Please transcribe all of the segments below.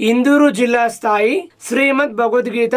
ఇందూరు జిల్లా స్థాయి శ్రీమద్ భగవద్గీత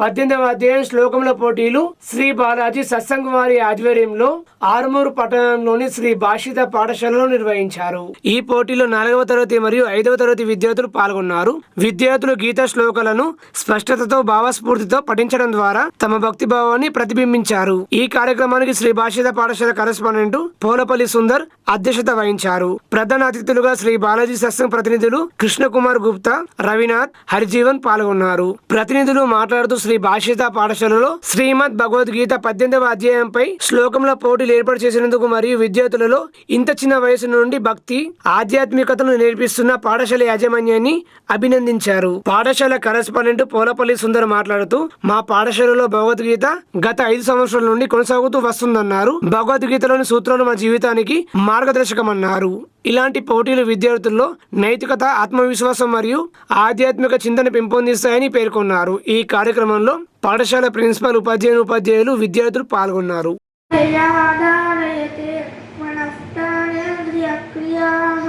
పద్దెనిమిదవ అధ్యాయం శ్లోకముల పోటీలు శ్రీ బాలాజీ సత్సంగ్ వారి ఆధ్వర్యంలో ఆరుమూరు పట్టణంలోని శ్రీ భాషిత పాఠశాలలో నిర్వహించారు. ఈ పోటీలో నాలుగవ తరగతి మరియు ఐదవ తరగతి విద్యార్థులు పాల్గొన్నారు. విద్యార్థులు గీత శ్లోకాలను స్పష్టతతో భావస్ఫూర్తితో పఠించడం ద్వారా తమ భక్తి భావాన్ని ప్రతిబింబించారు. ఈ కార్యక్రమానికి శ్రీ భాషిత పాఠశాల కరెస్పాండెంట్ పోలపల్లి సుందర్ అధ్యక్షత వహించారు. ప్రధాన అతిథులుగా శ్రీ బాలాజీ సత్సంగ్ ప్రతినిధులు కృష్ణకుమార్ గుప్తా రవినాథ్ హరిజీవన్ పాల్గొన్నారు. ప్రతినిధులు మాట్లాడుతూ శ్రీ భాషిత పాఠశాలలో శ్రీమద్ భగవద్గీత పద్దెనిమిదవ అధ్యాయంపై శ్లోకముల పోటీలు ఏర్పాటు చేసినందుకు మరియు విద్యార్థులలో ఇంత చిన్న వయసు నుండి భక్తి ఆధ్యాత్మికతను నేర్పిస్తున్న పాఠశాల యాజమాన్యాన్ని అభినందించారు. పాఠశాల కరెస్పాండెంట్ పోలపల్లి సుందర్ మాట్లాడుతూ మా పాఠశాలలో భగవద్గీత గత ఐదు సంవత్సరాల నుండి కొనసాగుతూ వస్తుందన్నారు. భగవద్గీతలోని సూత్రాలు మా జీవితానికి మార్గదర్శకమన్నారు. ఇలాంటి పోటీలు విద్యార్థుల్లో నైతికత ఆత్మవిశ్వాసం మరియు ఆధ్యాత్మిక చింతన పెంపొందిస్తాయని పేర్కొన్నారు ఈ కార్యక్రమంలో పాఠశాల ప్రిన్సిపల్ ఉపాధ్యాయులు ఉపాధ్యాయులు విద్యార్థులు పాల్గొన్నారు ययादारयते मनस्तानेन्द्रियक्रियाः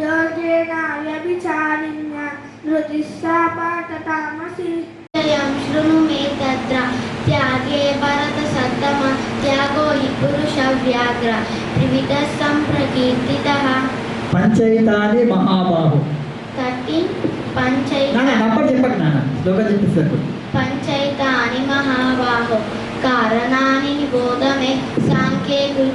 योगेन व्यभिचारिण्या धृतिस्सा पाठतामसि యం శృణు మే పంచైతాని మహాబాహు. నాన్న చెప్పండి నాన్న. పంచైతాని మహాబాహో. ప్రోక్త